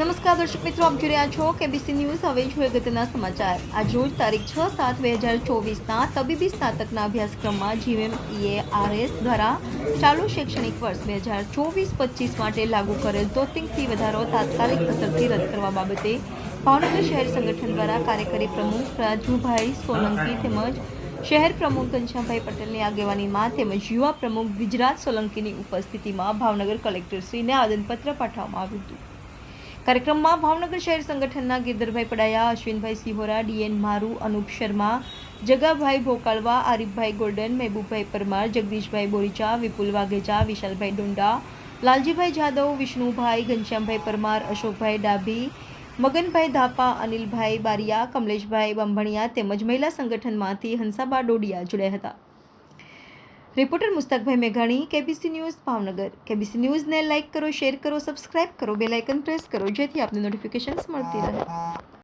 નમસ્કાર, દર્શક મિત્રો, આપ જોઈ રહ્યા છો કેબીસી ન્યૂઝ હવે જોઈએ અગત્યના સમાચાર. આજ રોજ તારીખ છ સાત બે હજાર ચોવીસના તબીબી સ્નાતકના અભ્યાસક્રમમાં જીએમ આરએસ દ્વારા ચાલુ શૈક્ષણિક વર્ષ બે હજાર ચોવીસ પચીસ માટે લાગુ કરેલ ધોતિંગ ફી વધારો તાત્કાલિક અસરથી રદ કરવા બાબતે ભાવનગર શહેર સંગઠન દ્વારા કાર્યકારી પ્રમુખ રાજુભાઈ સોલંકી તેમજ શહેર પ્રમુખ ઘનશ્યામભાઈ પટેલની આગેવાનીમાં તેમજ યુવા પ્રમુખ ગુજરાત સોલંકીની ઉપસ્થિતિમાં ભાવનગર કલેક્ટરશ્રીને આવેદનપત્ર પાઠવવામાં આવ્યું હતું. કાર્યક્રમમાં ભાવનગર શહેર સંગઠનના ગીરધરભાઈ પડાયા, Ashwinbhai Sihora, D N Maru, Anup Sharma, Jagabhai Bhokalva, Arifbhai Golden Mehboobbhai Parmar, Jagdishbhai Boricha, Vipul Vaghecha, Vishalbhai Dunda, Laljibhai Jadav, Vishnubhai ઘનશ્યામભાઈ પરમાર, અશોકભાઈ ડાભી, મગનભાઈ ધાપા, અનિલભાઈ બારિયા, કમલેશભાઈ બંભણિયા તેમજ મહિલા સંગઠનમાંથી હંસાબા ડોડિયા જોડાયા હતા. રિપોર્ટર મુસ્તાકભાઈ મેઘાણી, કેબીસી ન્યૂઝ, ભાવનગર. કેબીસી ન્યૂઝને લાઇક કરો, શેર કરો, સબસ્ક્રાઇબ કરો, બેલ આઇકન પ્રેસ કરો, જેથી આપને નોટિફિકેશન્સ મળતી રહે.